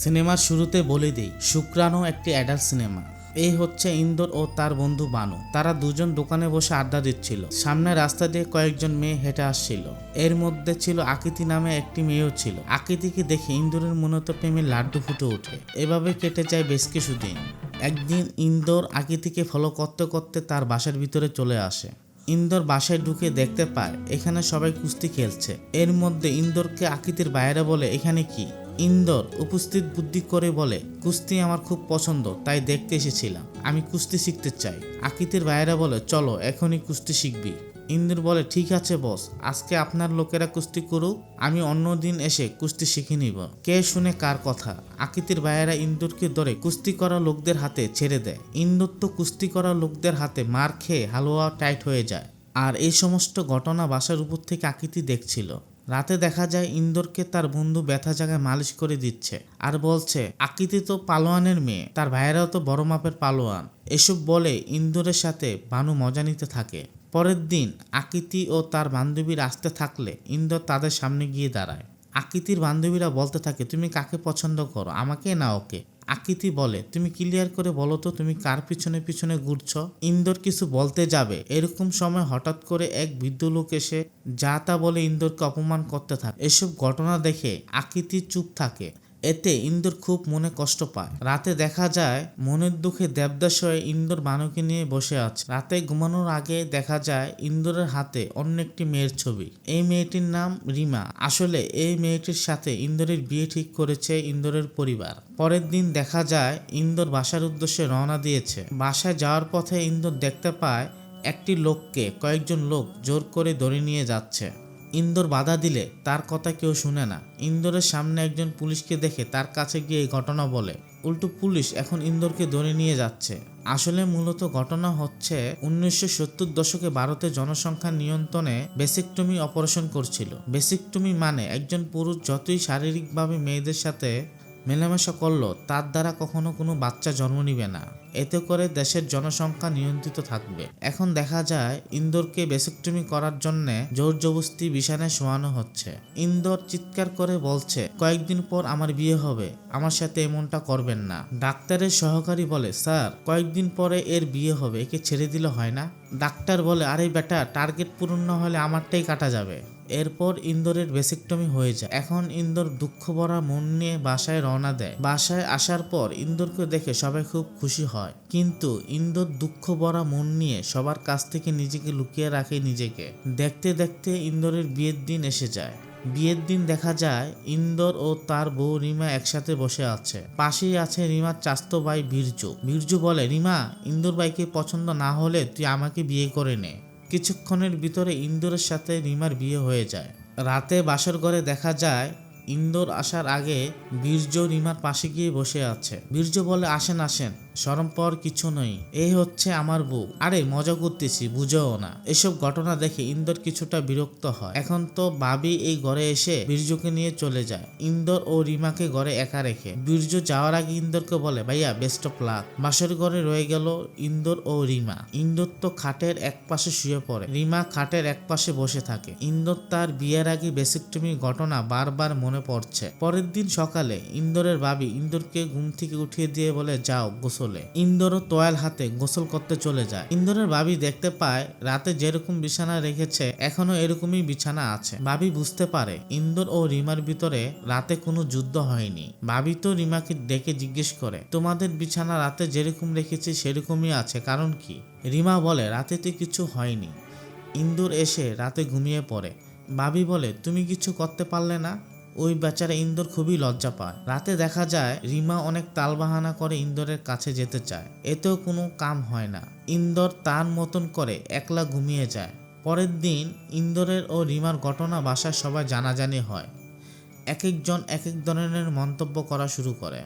সিনেমার শুরুতে বলে দিই, শুক্রাণু একটি অ্যাডাল্ট সিনেমা এই হচ্ছে ইন্দোর ও তার বন্ধু বানু। তারা দুজন দোকানে বসে আড্ডা দিচ্ছিল। সামনে রাস্তা দিয়ে কয়েকজন মেয়ে হেঁটে আসছিল। এর মধ্যে ছিল আকৃতি নামে একটি মেয়েও ছিল। আকৃতিকে দেখে ইন্দোরের মূলত প্রেমে লাড্ডু ফুটে ওঠে। এভাবে কেটে যায় বেশ কিছুদিন। একদিন ইন্দোর আকৃতিকে ফলো করতে করতে তার বাসার ভিতরে চলে আসে। ইন্দোর বাসায় ঢুকে দেখতে পায়, এখানে সবাই কুস্তি খেলছে। এর মধ্যে ইন্দোরকে আকৃতির বাইরে বলে, এখানে কি? ইন্দোর উপস্থিত বুদ্ধি করে বলে, কুস্তি আমার খুব পছন্দ, তাই দেখতে এসেছিলাম। আমি কুস্তি শিখতে চাই। আকৃতির বাইরে বলে, চলো, এখনই কুস্তি শিখবি। ইন্দুর বলে, ঠিক আছে, বস, আজকে আপনার লোকেরা কুস্তি করুক, আমি অন্য দিন এসে কুস্তি শিখে নিব। কে শুনে কার কথা? আকৃতির ভাইয়েরা ইন্দুরকে ধরে কুস্তি করা লোকদের হাতে ছেড়ে দেয়। ইন্দুর তো কুস্তি করা লোকদের হাতে মার খেয়ে হালুয়া টাইট হয়ে যায়। আর এই সমস্ত ঘটনা বাসার উপর থেকে আকৃতি দেখছিল। রাতে দেখা যায় ইন্দোরকে তার বন্ধু ব্যথা জায়গায় মালিশ করে দিচ্ছে আর বলছে, আকৃতি তো পালোয়ানের মেয়ে, তার ভাইয়েরাও তো বড় মাপের পালোয়ান। এসব বলে ইন্দোরের সাথে বানু মজা নিতে থাকে। পরের দিন আকৃতি ও তার বান্ধবীর আসতে থাকলে ইন্দোর তাদের সামনে গিয়ে দাঁড়ায়। আকৃতির বান্ধবীরা বলতে থাকে, তুমি কাকে পছন্দ করো, আমাকে না ওকে? আকৃতি বলে। তুমি ক্লিয়ার করে বলো তো, তুমি কার পিছনে পিছনে ঘুরছ? ইন্দোর কিছু বলতে যাবে। এরকম সময় হঠাৎ করে এক বৃদ্ধ লোক এসে, যা তা বলে ইন্দোরকে অপমান করতে থাকে। এসব ঘটনা দেখে আকৃতি চুপ থাকে। এতে ইন্দোর খুব মনে কষ্ট পায়। রাতে দেখা যায় মনের দুঃখে দেবদাস হয়ে ইন্দোর বানুকে নিয়ে বসে আছে। রাতে ঘুমানোর আগে দেখা যায় ইন্দোরের হাতে অন্য একটি মেয়ের ছবি। এই মেয়েটির নাম রিমা। আসলে এই মেয়েটির সাথে ইন্দোরের বিয়ে ঠিক করেছে ইন্দোরের পরিবার। পরের দিন দেখা যায় ইন্দোর বাসার উদ্দেশ্যে রওনা দিয়েছে। বাসায় যাওয়ার পথে ইন্দোর দেখতে পায় একটি লোককে। কয়েকজন লোক জোর করে ধরে নিয়ে যাচ্ছে। ইন্দোর বাধা দিলে তার কথা কেউ শুনে না। ইন্দোরের সামনে একজন পুলিশকে দেখে তার কাছে গিয়ে এই ঘটনা বলে। উল্টো পুলিশ এখন ইন্দোরকে ধরে নিয়ে যাচ্ছে। আসলে মূলত ঘটনা হচ্ছে উনিশশো সত্তর দশকে ভারতে জনসংখ্যা নিয়ন্ত্রণে বেসিকটমি অপারেশন করছিল। বেসিকটমি মানে একজন পুরুষ যতই শারীরিকভাবে মেয়েদের সাথে মেলামেশা করল, তার দ্বারা কখনো কোনো বাচ্চা জন্ম নিবে না। এতে করে দেশের জনসংখ্যা নিয়ন্ত্রিত থাকবে। এখন দেখা যায়, ইন্দোরকে বেসেক্টমি করার জন্য জোর জবস্তি বিছানায় শোয়ানো হচ্ছে। ইন্দোর চিৎকার করে বলছে, কয়েকদিন পর আমার বিয়ে হবে, আমার সাথে এমনটা করবেন না। ডাক্তারের সহকারী বলে, স্যার, কয়েকদিন পরে এর বিয়ে হবে, একে ছেড়ে দিলে হয় না? ডাক্তার বলে, আরে বেটা, টার্গেট পূরণ হলে আমারটাই কাটা যাবে। এরপর ইন্দোরের বেসিকটমি হয়ে যায়। এখন ইন্দোর দুঃখ ভরা মন নিয়ে বাসায় রওনা দেয়। বাসায় আসার পর ইন্দোরকে দেখে সবাই খুব খুশি হয়। কিন্তু ইন্দোর দুঃখ ভরা মন নিয়ে সবার কাছ থেকে নিজেকে লুকিয়ে রাখে নিজেকে। দেখতে দেখতে ইন্দোরের বিয়ের দিন এসে যায়। বিয়ের দিন দেখা যায়, ইন্দোর ও তার বউ রিমা একসাথে বসে আছে। পাশেই আছে রিমার চাস্তো ভাই বীরজু। বীরজু বলে, রিমা, ইন্দোর ভাইকে পছন্দ না হলে তুই আমাকে বিয়ে করে নে। কিছুক্ষণের ভিতরে ইন্দোরের সাথে রিমার বিয়ে হয়ে যায়। রাতে বাসর ঘরে দেখা যায়, ইন্দোর আসার আগে বীর্য রিমার পাশে গিয়ে বসে আছে। বীর্য বলে, আসেন আসেন। সরম পর কিছু নই। এই হচ্ছে আমার বউ। আরে, মজা করতেছি, বুঝেও না। এসব ঘটনা দেখে ইন্দোর কিছুটা বিরক্ত হয়। এখন তো বাবি এই ঘরে এসে বীর্যকে নিয়ে চলে যায়। ইন্দর ও রিমাকে ঘরে একা রেখে। বীর্য যাওয়ার আগে ইন্দোরকে বলে, ভাইয়া বেস্ট অফ লাক বাসর ঘরে রয়ে গেল ইন্দোর ও রিমা। ইন্দোর তো খাটের এক পাশে শুয়ে পড়ে। রিমা খাটের এক পাশে বসে থাকে। ইন্দোর তার বিয়ের আগে বেসিকটমির ঘটনা বারবার মনে পড়ছে। পরের দিন সকালে ইন্দোরের বাবি ইন্দোরকে ঘুম থেকে উঠিয়ে দিয়ে বলে, যাও, গোসলে ইন্দোরও তোয়াল হাতে গোসল করতে চলে যায়। ইন্দোরের বাবি দেখতে পায়, রাতে যেরকম বিছানা রেখেছে এখনও এরকমই বিছানা আছে। বাবি বুঝতে পারে, ইন্দোর ও রিমার ভিতরে রাতে কোনো যুদ্ধ হয়নি। বাবি তো রিমাকে ডেকে জিজ্ঞেস করে, তোমাদের বিছানা রাতে যেরকম রেখেছি, সেরকমই আছে, কারণ কি? রিমা বলে রাতে তো কিছু হয়নি। ইন্দুর এসে রাতে ঘুমিয়ে পড়ে। বাবি বলে, তুমি কিছু করতে পারলে না? ওই বেচারা ইন্দোর খুবই লজ্জা পায়। রাতে দেখা যায়, রিমা অনেক তালবাহানা করে ইন্দোরের কাছে যেতে চায়। এতেও কোনো কাম হয় না। ইন্দোর তার মতন করে একলা ঘুমিয়ে যায়। পরের দিন ইন্দোরের ও রিমার ঘটনা বাসায় সবাই জানাজানি হয়। এক একজন এক এক ধরনের মন্তব্য করা শুরু করে।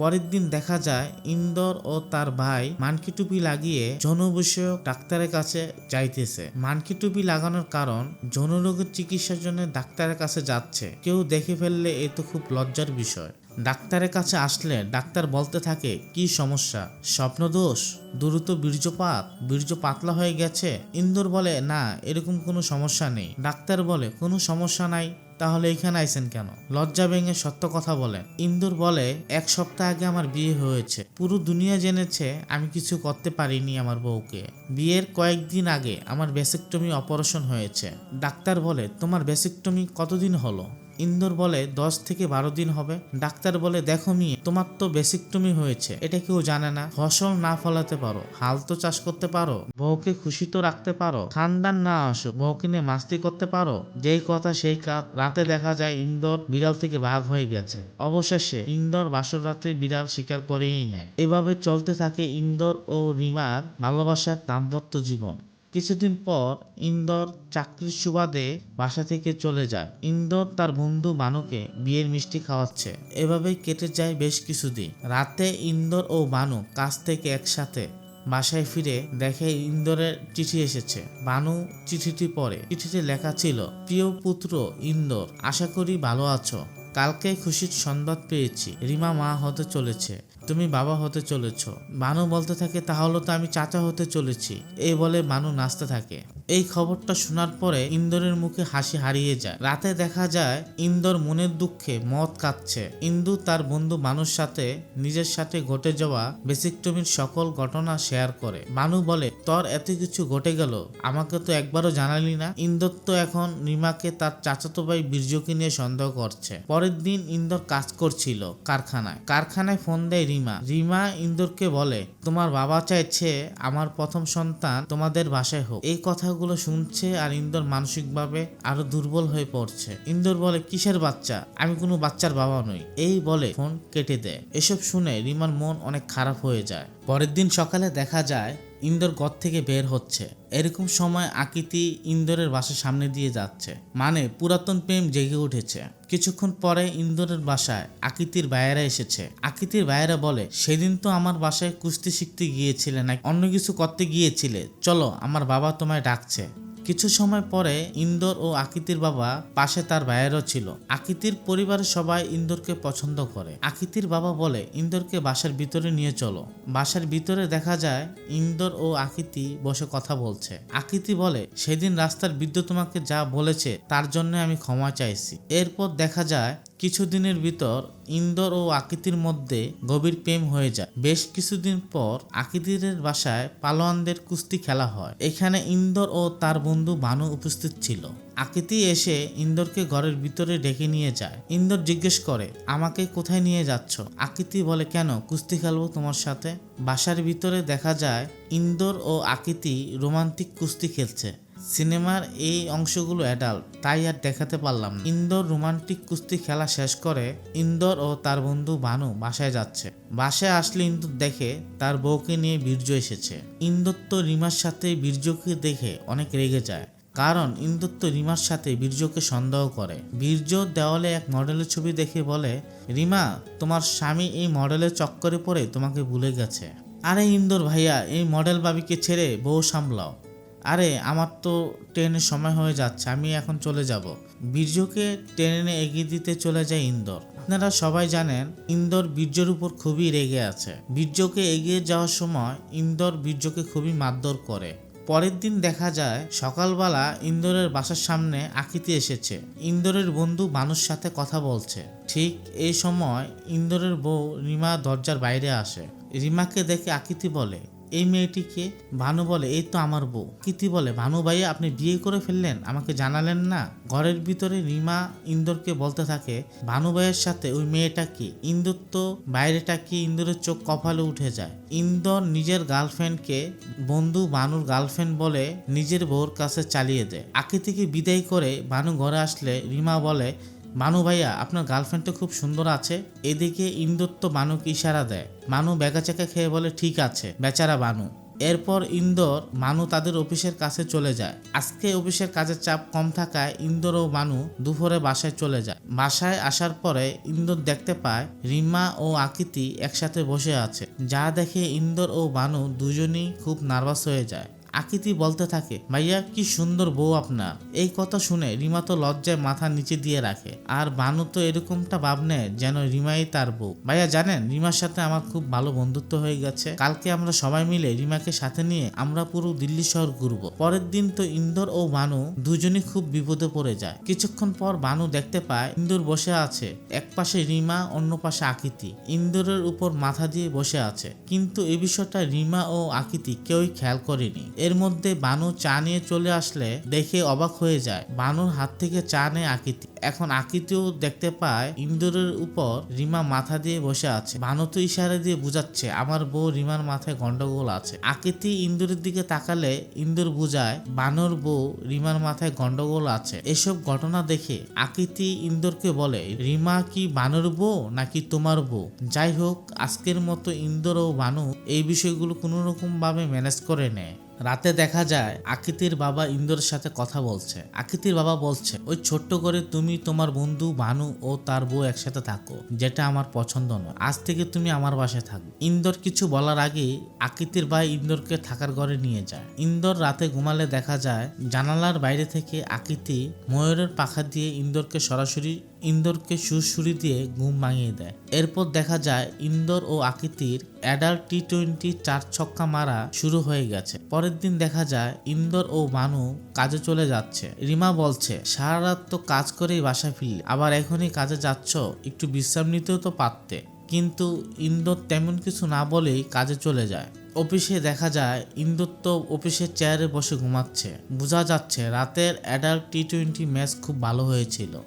পরের দিন দেখা যায় ইন্দোর ও তার ভাই মানকি টুপি লাগিয়ে যৌন বিষয়ক ডাক্তারের কাছে যাইতেছে। মানকি টুপি লাগানোর কারণ যৌন রোগের চিকিৎসার জন্য ডাক্তারের কাছে যাচ্ছে। কেউ দেখে ফেললে এ তো খুব লজ্জার বিষয়। ডাক্তারের কাছে আসলে ডাক্তার বলতে থাকে, কি সমস্যা? স্বপ্নদোষ? দ্রুত বীর্যপাত? বীর্য পাতলা হয়ে গেছে? ইন্দোর বলে, না, এরকম কোনো সমস্যা নেই। ডাক্তার বলে, কোনো সমস্যা নাই। তাহলে এখানে আইসেন কেন? লজ্জা ভেঙে সত্য কথা বলেন। ইন্দুর বলে, এক সপ্তাহ আগে আমার বিয়ে হয়েছে। পুরো দুনিয়া জেনেছে আমি কিছু করতে পারিনি আমার বউকে। বিয়ের কয়েকদিন আগে আমার বেসিকটমি অপারেশন হয়েছে। ডাক্তার বলে, তোমার বেসিকটমি কতদিন হলো? ইন্দোর বলে দশ থেকে বারো দিন হবে। ডাক্তার বলে, দেখো মেয়ে, তোমার তো বেসিকটমি হয়েছে। এটা কেউ জানে না। ফসল না ফলাতে পারো। হাল তো চাষ করতে পারো। বউকে খুশি তো রাখতে পারো। খানদান না আসো বউকে নিয়ে মাস্তি করতে পারো। যেই কথা সেই কাজ। রাতে দেখা যায় ইন্দোর বিড়াল থেকে ভাগ হয়ে গেছে। অবশেষে ইন্দোর বাসর রাতে বিড়াল শিকার করেই নেয়। এভাবে চলতে থাকে ইন্দোর ও রিমার ভালোবাসার দাম্পত্য জীবন। কিছুদিন পর ইন্দোর চাকরির সুবাদে বাসা থেকে চলে যায়। ইন্দোর তার বন্ধু বানুকে বিয়ের মিষ্টি খাওয়াচ্ছে। এভাবেই কেটে যায় বেশ কিছুদিন। রাতে ইন্দোর ও বানু কাজ থেকে একসাথে বাসায় ফিরে দেখে ইন্দোরের চিঠি এসেছে। বানু চিঠিটি পড়ে। চিঠিতে লেখা ছিল, প্রিয় পুত্র ইন্দোর, আশা করি ভালো আছো। কালকে খুশির সংবাদ পেয়েছি। রিমা মা হতে চলেছে। তুমি বাবা হতে চলেছ। বানু বলতে থাকে, তাহলে তো আমি চাচা হতে চলেছি। এই বলে বানু নাচতে থাকে। এই খবরটা শোনার পরে ইন্দোরের মুখে হাসি হারিয়ে যায়। রাতে দেখা যায়, ইন্দোর মনের দুঃখে মদ কাঁদছে। ইন্দু তার বন্ধু মানুষ সাথে, নিজের সাথে ঘটে যাওয়া বেসিকটমির সকল ঘটনা শেয়ার করে। মানু বলে, তোর এত কিছু ঘটে গেল, আমাকে তো একবারও জানালি না। ইন্দোর তো এখন রিমাকে তার চাচাতো ভাই বীর্যকে নিয়ে সন্দেহ করছে। পরের দিন ইন্দোর কাজ করছিল কারখানায়। কারখানায় ফোন দেয় রিমা। রিমা ইন্দোরকে বলে, তোমার বাবা চাইছে আমার প্রথম সন্তান তোমাদের বাসায় হোক। এই কথাগুলো শুনছে আর ইন্দোর মানসিকভাবে আরও দুর্বল হয়ে পড়ছে। ইন্দোর বলে, কিসের বাচ্চা? আমি কোনো বাচ্চার বাবা নই। এই বলে ফোন কেটে দেয়। এসব শুনে রিমার মন অনেক খারাপ হয়ে যায়। পরের দিন সকালে দেখা যায় ইন্দোর ঘর থেকে বের হচ্ছে। এরকম সময় আকৃতি ইন্দোরের বাসার সামনে দিয়ে যাচ্ছে। মানে পুরাতন প্রেম জেগে উঠেছে। কিছুক্ষণ পরে ইন্দোরের বাসায় আকৃতির ভাইয়েরা এসেছে। আকৃতির ভাইয়েরা বলে, সেদিন তো আমার বাসায় কুস্তি শিখতে গিয়েছিলে নাকি? অন্য কিছু করতে গিয়েছিলে। চলো, আমার বাবা তোমায় ডাকছে। কিছু সময় পরে ইন্দোর ও আকিতির বাবা পাশে তার ভাইয়েরও ছিল। আকিতির পরিবারের সবাই ইন্দোরকে পছন্দ করে। আকিতির বাবা বলে, ইন্দোরকে বাসার ভিতরে নিয়ে চলো। বাসার ভিতরে দেখা যায় ইন্দোর ও আকিতি বসে কথা বলছে। আকিতি বলে, সেদিন রাস্তার বৃদ্ধ তোমাকে যা বলেছে তার জন্য আমি ক্ষমা চাইছি। এরপর দেখা যায় কিছুদিনের ভিতর ইন্দোর ও আকৃতির মধ্যে গভীর প্রেম হয়ে যায়। বেশ কিছুদিন পর আকৃতির বাসায় পালোয়ানদের কুস্তি খেলা হয়। এখানে ইন্দোর ও তার বন্ধু বানু উপস্থিত ছিল। আকৃতি এসে ইন্দরকে ঘরের ভিতরে ডেকে নিয়ে যায়। ইন্দর জিজ্ঞেস করে, আমাকে কোথায় নিয়ে যাচ্ছ? আকৃতি বলে, কেন? কুস্তি খেলব তোমার সাথে? বাসার ভিতরে দেখা যায়, ইন্দোর ও আকৃতি রোমান্টিক কুস্তি খেলছে। সিনেমার এই অংশগুলো অ্যাডাল্ট তাই আর দেখাতে পারলাম না। ইন্দোর রোমান্টিক কুস্তি খেলা শেষ করে ইন্দোর ও তার বন্ধু বানু বাসায় যাচ্ছে। বাসায় আসলে ইন্দুর দেখে তার বউকে নিয়ে বীর্য এসেছে। ইন্দোর তো রিমার সাথে বীর্যকে দেখে অনেক রেগে যায়। কারণ ইন্দুর তো রিমার সাথে বীর্যকে সন্দেহ করে। বীর্য দেওয়ালে এক মডেলের ছবি দেখে বলে, রিমা, তোমার স্বামী এই মডেলের চক্করে পড়ে তোমাকে ভুলে গেছে। আরে ইন্দোর ভাইয়া, এই মডেল বাবিকে ছেড়ে বউ সামলাও। আরে, আমার তো ট্রেনের সময় হয়ে যাচ্ছে, আমি এখন চলে যাব। বীর্যকে ট্রেনে এগিয়ে দিতে চলে যায় ইন্দোর। আপনারা সবাই জানেন, ইন্দোর বীর্যর উপর খুবই রেগে আছে। বীর্যকে এগিয়ে যাওয়ার সময় ইন্দোর বীর্যকে খুবই মারধর করে। পরের দিন দেখা যায়, সকালবেলা ইন্দোরের বাসার সামনে আকৃতি এসেছে। ইন্দোরের বন্ধু মানুষ সাথে কথা বলছে। ঠিক এই সময় ইন্দোরের বউ রিমা দরজার বাইরে আসে। রিমাকে দেখে আকৃতি বলে এই মেয়েটিকে ভানু বলে, এই তো আমার বউ। কীর্তি বলে? ভানু ভাইয়া আপনি বিয়ে করে ফেললেন। আমাকে জানালেন না? ঘরের ভিতরে রিমা ইন্দোরকে বলতে থাকে, ভানু ভাইয়ের সাথে ওই মেয়েটা কি? ইন্দোর তো বাইরেটা কি? ইন্দোরের চোখ কপালে উঠে যায়। ইন্দর নিজের গার্লফ্রেন্ডকে বন্ধু ভানুর গার্লফ্রেন্ড বলে নিজের বউর কাছে চালিয়ে দেয়। আকৃতিকে বিদায় করে ভানু ঘরে আসলে রিমা বলে মানু ভাইয়া, আপনার গার্লফ্রেন্ড তো খুব সুন্দর আছে। এদিকে ইন্দোর তো বানুকে ইশারা দেয়। মানু বেগাচেকা খেয়ে বলে, ঠিক আছে, বেচারা বানু। এরপর ইন্দোর মানু তাদের অফিসের কাছে চলে যায়। আজকে অফিসের কাজের চাপ কম থাকায় ইন্দোর ও মানু দুপুরে বাসায় চলে যায়। বাসায় আসার পরে ইন্দোর দেখতে পায় রিমা ও আকৃতি একসাথে বসে আছে। যা দেখে ইন্দোর ও মানু দুজনেই খুব নার্ভাস হয়ে যায়। আকৃতি বলতে থাকে, ভাইয়া, কি সুন্দর বউ আপনার। এই কথা শুনে রিমা তো লজ্জায় মাথা নিচে দিয়ে রাখে, আর বানু তো এরকমটা ভাব নেয় যেন রিমাই তার বউ। ভাইয়া, জানেন, রিমার সাথে আমার খুব ভালো বন্ধুত্ব হয়ে গেছে। কালকে আমরা সবাই মিলে রিমাকে সাথে নিয়ে আমরা পুরো দিল্লি শহর ঘুরবো। পরের দিন তো ইন্দোর ও বানু দুজনই খুব বিপদে পড়ে যায়। কিছুক্ষণ পর বানু দেখতে পায় ইন্দোর বসে আছে, এক পাশে রিমা, অন্য পাশে আকৃতি। ইন্দোরের উপর মাথা দিয়ে বসে আছে। কিন্তু এই বিষয়টা রিমা ও আকৃতি কেউই খেয়াল করেনি। এর মধ্যে বানু চা নিয়ে চলে আসলে দেখে অবাক হয়ে যায়। বানুর হাত থেকে চা নেয় আকৃতি। এখন আকৃতিও দেখতে পায় ইন্দোরের উপর রিমা মাথা দিয়ে বসে আছে। বানু তো ইশারা দিয়ে বুঝাচ্ছে, আমার বউ রিমার মাথায় গন্ডগোল আছে। আকৃতি ইন্দোরের দিকে তাকালে ইন্দোর বুঝায়, বানুর বউ রিমার মাথায় গন্ডগোল আছে। এসব ঘটনা দেখে আকৃতি ইন্দোরকে বলে, রিমা কি বানুর বউ নাকি তোমার বউ? যাই হোক, আজকের মতো ইন্দোর ও বানু এই বিষয়গুলো কোনো রকম ভাবে ম্যানেজ করে নেয়। রাতে দেখা যায় আকৃতির বাবা ইন্দোরের সাথে কথা বলছে। আকৃতির বাবা বলছে, ওই ছোট্ট করে তুমি, তোমার বন্ধু ভানু ও তার বউ একসাথে থাকো, যেটা আমার পছন্দ নয়। আজ থেকে তুমি আমার বাসায় থাকো। ইন্দোর কিছু বলার আগে আকৃতির ভাই ইন্দোরকে থাকার ঘরে নিয়ে যায়। ইন্দোর রাতে ঘুমালে দেখা যায়, জানালার বাইরে থেকে আকৃতি ময়ূরের পাখা দিয়ে ইন্দোরকে সরাসরি ইন্দোরকে সুরসুরি দিয়ে ঘুম ভাঙিয়ে দেয়। এরপর দেখা যায়, ইন্দোর ও আকৃতির অ্যাডাল্ট টি টোয়েন্টি চার ছক্কা মারা শুরু হয়ে গেছে। পরের দিন দেখা যায়, ইন্দোর ও মানু কাজে চলে যাচ্ছে। রিমা বলছে, সারা রাত তো কাজ করেই বাসা ফিরলে, আবার এখনই কাজে যাচ্ছ, একটু বিশ্রাম নিতেও তো পারতে। কিন্তু ইন্দোর তেমন কিছু না বলেই কাজে চলে যায়। অফিসে দেখা যায়, ইন্দোর তো অফিসের চেয়ারে বসে ঘুমাচ্ছে। বোঝা যাচ্ছে, রাতের অ্যাডাল্ট টি টোয়েন্টি ম্যাচ খুব ভালো হয়েছিল।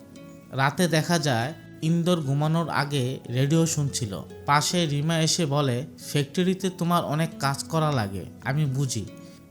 রাতে দেখা যায় ইন্দোর ঘুমানোর আগে রেডিও শুনছিল। পাশে রিমা এসে বলে, ফ্যাক্টরিতে তোমার অনেক কাজ করা লাগে, আমি বুঝি।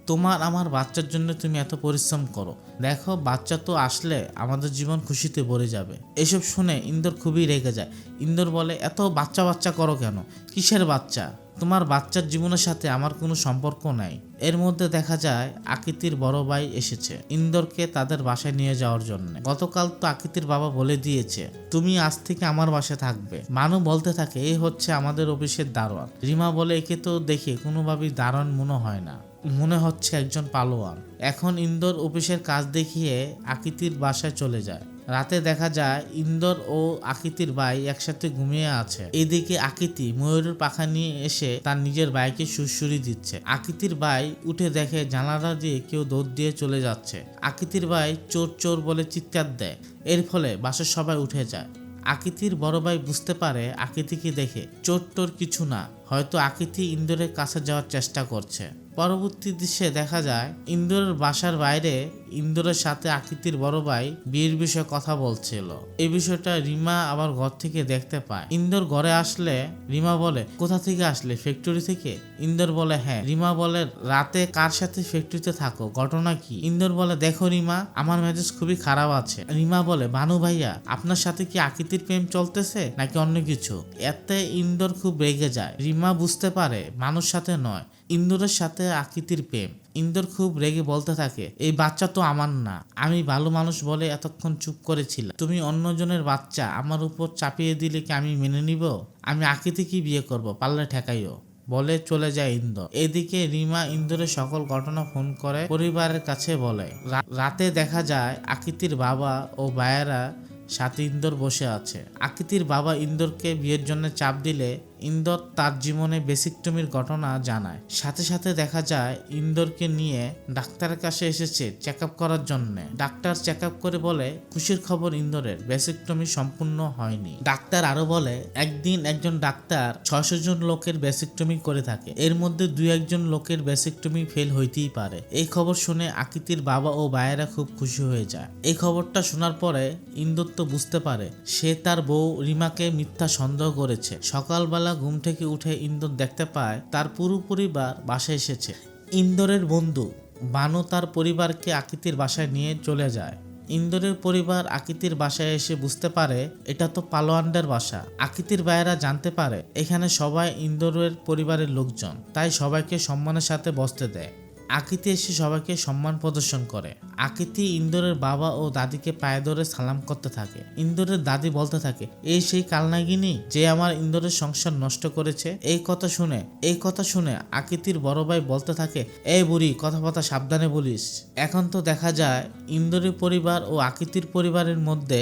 তোমার আমার বাচ্চার জন্য তুমি এত পরিশ্রম করো। দেখো, বাচ্চা তো আসলে আমাদের জীবন খুশিতে ভরে যাবে। এসব শুনে ইন্দোর খুবই রেগে যায়। ইন্দোর বলে, এত বাচ্চা বাচ্চা করো কেন? কিসের বাচ্চা? তোমার বাচ্চার জীবনের সাথে আমার কোনো সম্পর্ক নাই। এর মধ্যে দেখা যায়, আকৃতির বড় ভাই এসেছে ইন্দোরকে তাদের বাসায় নিয়ে যাওয়ার জন্য। গতকাল তো আকৃতির বাবা বলে দিয়েছে, তুমি আজ থেকে আমার বাসায় থাকবে। মানু বলতে থাকে এই হচ্ছে আমাদের অফিসের দারোয়ান। রিমা বলে, একে তো দেখে কোনোভাবেই দারোয়ান মনে হয় না। মনে হচ্ছে একজন পালোয়ান। এখন ইন্দোর অফিসের কাজ দেখিয়ে আকৃতির বাসায় চলে যায়। রাতে দেখা যায় ইন্দোর ও আকৃতির ভাই একসাথে ঘুমিয়ে আছে। এদিকে আকৃতি ময়ূরের পাখা নিয়ে এসে তার নিজের ভাইকে সুরসুরি দিচ্ছে। আকৃতির ভাই উঠে দেখে জানালা দিয়ে কেউ দৌড় দিয়ে চলে যাচ্ছে। আকৃতির ভাই চোর চোর বলে চিৎকার দেয়। এর ফলে বাসার সবাই উঠে যায়। আকৃতির বড় ভাই বুঝতে পারে আকৃতিকে দেখে, চোর টোর কিছু না। হয়তো আকৃতি ইন্দোরের কাছে যাওয়ার চেষ্টা করছে। পরবর্তী দৃশ্যে দেখা যায় ইন্দোরের বাসার বাইরে ইন্দোরের সাথে আকৃতির বড় ভাই বিয়ের বিষয়ে কথা বলছিল। এই বিষয়টা রিমা আবার ঘর থেকে দেখতে পায়। ইন্দোর ঘরে আসলে রিমা বলে, কোথা থেকে আসলে? ফ্যাক্টরি থেকে? ইন্দোর বলে হ্যাঁ। রিমা বলে, রাতে কার সাথে ফ্যাক্টরিতে থাকো? ঘটনা কি? ইন্দোর বলে, দেখো রিমা, আমার মেজাজ খুবই খারাপ আছে। রিমা বলে, বানু ভাইয়া, আপনার সাথে কি আকৃতির প্রেম চলতেছে নাকি অন্য কিছু? এতে ইন্দোর খুব রেগে যায়। রিমা বুঝতে পারে, মানুষ সাথে নয়, ইন্দোরের সাথে আকৃতির প্রেম। ইন্দোর খুব রেগে বলতে থাকে, এই বাচ্চা তো আমার না। আমি ভালো মানুষ বলে এতক্ষণ চুপ করেছিলাম। তুমি অন্যজনের বাচ্চা, আমার উপর চাপিয়ে দিলে কি আমি মেনে নিব? আমি আকৃতিকে বিয়ে করব পারলে ঠেকাইও। বলে চলে যায় ইন্দর। এদিকে রিমা ইন্দোরের সকল ঘটনা ফোন করে পরিবারের কাছে বলে। রাতে দেখা যায় আকৃতির বাবা ও ভাইয়েরা সাথে ইন্দোর বসে আছে। আকৃতির বাবা ইন্দোরকে বিয়ের জন্য চাপ দিলে ইন্দোর তার জীবনে বেসিকটমির ঘটনা জানায়। সাথে সাথে দেখা যায়, ইন্দোরকে নিয়ে ডাক্তারের কাছে এসেছে চেক করার জন্য। ডাক্তার চেক করে বলে, খুশির খবর ইন্দোরের বেসিকটমি সম্পূর্ণ হয়নি। ডাক্তার আরও বলে, একদিন একজন ডাক্তার ছয়শো জন লোকের বেসিকটমি করে থাকে। এর মধ্যে দুই একজন লোকের বেসিকটমি ফেল হইতেই পারে। এই খবর শুনে আকৃতির বাবা ও ভাইয়েরা খুব খুশি হয়ে যায়। এই খবরটা শোনার পরে ইন্দোর তো বুঝতে পারে, সে তার বউ রিমাকে মিথ্যা সন্দেহ করেছে। সকালবেলা ঘুম থেকে উঠে ইন্দর দেখতে পায় তার পুরো পরিবার বাসায় এসেছে। ইন্দোরের বন্ধু বানু তার পরিবারকে আকৃতির বাসায় নিয়ে চলে যায়। ইন্দোরের পরিবার আকৃতির বাসায় এসে বুঝতে পারে, এটা তো পালোয়ানদের বাসা। আকৃতির ভাইয়েরা জানতে পারে, এখানে সবাই ইন্দোরের পরিবারের লোকজন, তাই সবাইকে সম্মানের সাথে বসতে দেয়। আকৃতি এসে সবাইকে সম্মান প্রদর্শন করে। আকৃতি ইন্দোরের বাবা ও দাদিকে পায়ে ধরে সালাম করতে থাকে। ইন্দোরের দাদি বলতে থাকে, এই সেই কালনাগিনী যে আমার ইন্দোরের সংসার নষ্ট করেছে। এই কথা শুনে, এই কথা শুনে আকৃতির বড় ভাই বলতে থাকে, এই বুড়ি কথা কথাবার্তা সাবধানে বলিস। এখন তো দেখা যায়, ইন্দোরের পরিবার ও আকৃতির পরিবারের মধ্যে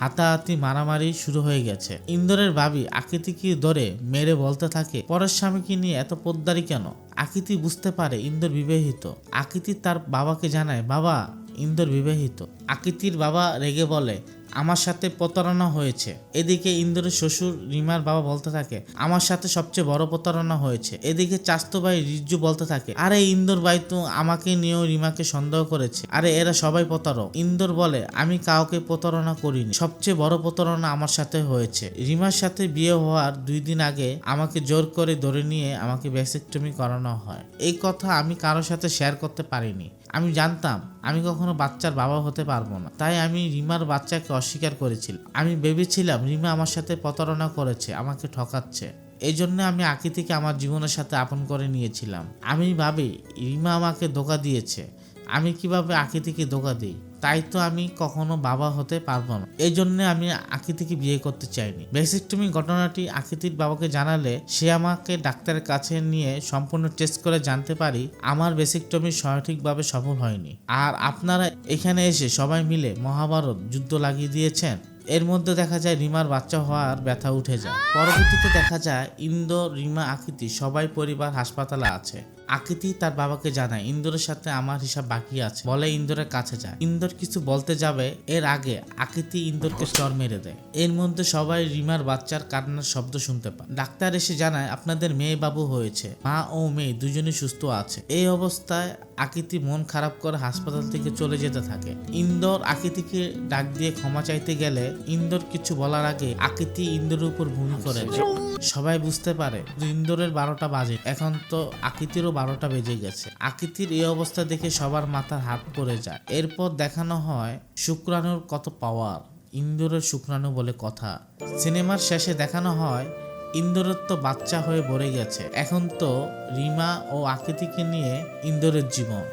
হাতাহাতি মারামারি শুরু হয়ে গেছে। ইন্দোরের ভাবি আকৃতিকে ধরে মেরে বলতে থাকে পরের স্বামীকে নিয়ে এত পোদ্দারি কেন? আকৃতি বুঝতে পারে ইন্দর বিবাহিত। আকৃতি তার বাবাকে জানায়, বাবা, ইন্দর বিবাহিত। আকৃতির বাবা রেগে বলে আমার সাথে প্রতারণা হয়েছে। এদিকে ইন্দোরের শ্বশুর রিমার বাবা বলতে থাকে, আমার সাথে সবচেয়ে বড় প্রতারণা হয়েছে। এদিকে চাস্তো ভাই রিজ্জু বলতে থাকে, আরে ইন্দোর ভাই তো আমাকে নিয়েও রিমাকে সন্দেহ করেছে। আরে এরা সবাই প্রতারক। ইন্দোর বলে, আমি কাউকে প্রতারণা করিনি। সবচেয়ে বড় প্রতারণা আমার সাথে হয়েছে। রিমার সাথে বিয়ে হওয়ার দুই দিন আগে আমাকে জোর করে ধরে নিয়ে আমাকে ভ্যাসেক্টমি করানো হয়। এই কথা আমি কারোর সাথে শেয়ার করতে পারিনি। আমি জানতাম, আমি কখনো বাচ্চার বাবা হতে পারব না। তাই আমি রিমার বাচ্চাকে অস্বীকার করেছিল। আমি ভেবেছিলাম, রিমা আমার সাথে প্রতারণা করেছে, আমাকে ঠকাচ্ছে। এই জন্য আমি আকৃতিকে আমার জীবনের সাথে আপন করে নিয়েছিলাম। আমি ভাবি, রিমা আমাকে ধোকা দিয়েছে। আমি কীভাবে আকৃতিকে ধোকা দিই? তাই তো আমি কখনো বাবা হতে পারব না। এই জন্য আমি আকৃতিকে বিয়ে করতে চাইনি। বেসিকটমি ঘটনাটি আকৃতির বাবাকে জানালে সে আমাকে ডাক্তারের কাছে নিয়ে সম্পূর্ণ টেস্ট করে জানতে পারি আমার বেসিকটমি সঠিকভাবে সফল হয়নি। আর আপনারা এখানে এসে সবাই মিলে মহাভারত যুদ্ধ লাগিয়ে দিয়েছেন। এর মধ্যে দেখা যায় রিমার বাচ্চা হওয়ার ব্যথা উঠে যায়। পরবর্তীতে দেখা যায় ইন্দো রিমা আকৃতি সবাই পরিবার হাসপাতালে আছে। আকৃতি তার বাবাকে জানায়, ইন্দোরের সাথে আমার হিসাব বাকি আছে। বলে ইন্দোরের কাছে যায়। ইন্দোর কিছু বলতে যাবে, এর আগে আকৃতি ইন্দোরকে চর মেরে দেয়। এর মধ্যে সবাই রিমার বাচ্চার কান্নার শব্দ শুনতে পায়। ডাক্তার এসে জানায়, আপনাদের মেয়ে বাবু হয়েছে, মা ও মেয়ে দুজনই সুস্থ আছে। এই অবস্থায় আকৃতি মন খারাপ করে হাসপাতাল থেকে চলে যেতে থাকে। ইন্দোর আকৃতিকে ডাক দিয়ে ক্ষমা চাইতে গেলে ইন্দোর কিছু বলার আগে আকৃতি ইন্দোরের উপর ভূমি করে। সবাই বুঝতে পারে, ইন্দোরের বারোটা বাজে। এখন তো আকৃতিরও বারোটা বেজে গেছে। আকৃতির এই অবস্থা দেখে সবার মাথার হাত পড়ে যায়। এরপর দেখানো হয় শুক্রাণুর কত পাওয়ার ইন্দোরের শুক্রাণু বলে কথা। সিনেমার শেষে দেখানো হয়, ইন্দোরের তো বাচ্চা হয়ে ভরে গেছে। এখন তো রিমা ও আকৃতিকে নিয়ে ইন্দোরের জীবন।